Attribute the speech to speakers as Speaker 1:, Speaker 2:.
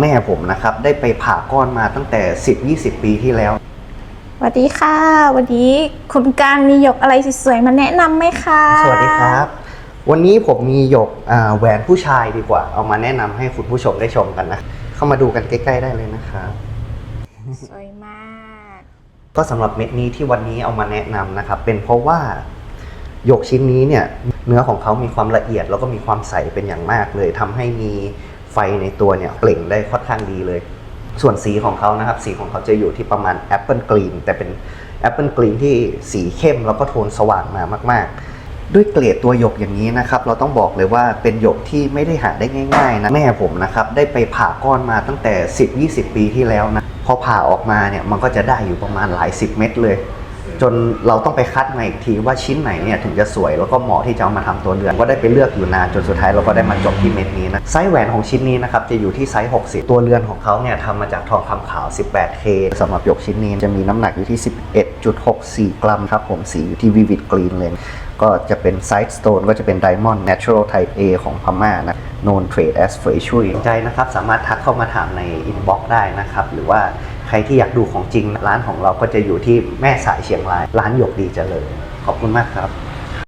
Speaker 1: แม่ผมนะครับ ได้ไปผ่าก้อนมาตั้งแต่ 10-20 ปีที่แล้ว
Speaker 2: สวัสดีค่ะ วันนี้คุณการมีหยกอะไรสวยๆมาแนะนำไหมคะ
Speaker 1: สวัสดีครับ วันนี้ผมมีหยกอ่าแหวนผู้ชายดีกว่า เอามาแนะนำให้คุณผู้ชมได้ชมกันนะ เข้ามาดูกันใกล้ ๆ ได้เลยนะครับ
Speaker 2: สวยมาก
Speaker 1: ก็สำหรับเม็ดนี้ที่วันนี้เอามาแนะนำนะครับ เป็นเพราะว่าหยกชิ้นนี้เนี่ยเนื้อของเขามีความละเอียดแล้วก็มีความใสเป็นอย่างมากเลยทำให้มี ไฟในตัวเนี่ยเปล่งได้ค่อนข้างดีเลย ส่วนสีของเขานะครับ สีของเขาจะอยู่ที่ประมาณแอปเปิลกรีนแต่เป็นแอปเปิลกรีนที่สีเข้มแล้วก็โทนสว่างมามาก ๆด้วยเกรดตัวหยกอย่างนี้นะครับ เราต้องบอกเลยว่าเป็นหยกที่ไม่ได้หาได้ง่ายๆนะแม่ผมนะครับ ได้ไปผ่าก้อนมาตั้งแต่ 10-20 ปีที่แล้วนะ พอผ่าออกมาเนี่ยมันก็จะได้อยู่ประมาณหลายสิบเม็ดเลย จนเราต้องไปคัดมาอีกทีว่าชิ้นไหนเนี่ยถึงจะสวยแล้วก็เหมาะที่จะเอามาทำตัวเรือนก็ได้ไปเลือกอยู่นานจนสุดท้ายเราก็ได้มาจบที่เม็ดนี้นะไซส์แหวนของชิ้นนี้นะครับจะอยู่ที่ไซส์60 ตัวเรือนของเขาเนี่ยทำมาจากทองคำขาว 18K สำหรับหยกชิ้นนี้จะมีน้ำหนักอยู่ที่ 11.64 กรัมครับผมสีอยู่ที่ Vivid Green เลยก็จะเป็น Side Stone ก็จะเป็น Diamond Natural Type A ของพม่านะ known trade as เฟยชุยสนใจนะครับสามารถทักเข้ามาถามใน inbox ได้นะครับหรือว่า ใครที่อยากดูของจริงร้านของเราก็จะอยู่ที่แม่สายเชียงราย ร้านหยกดีเจริญขอบคุณมากครับ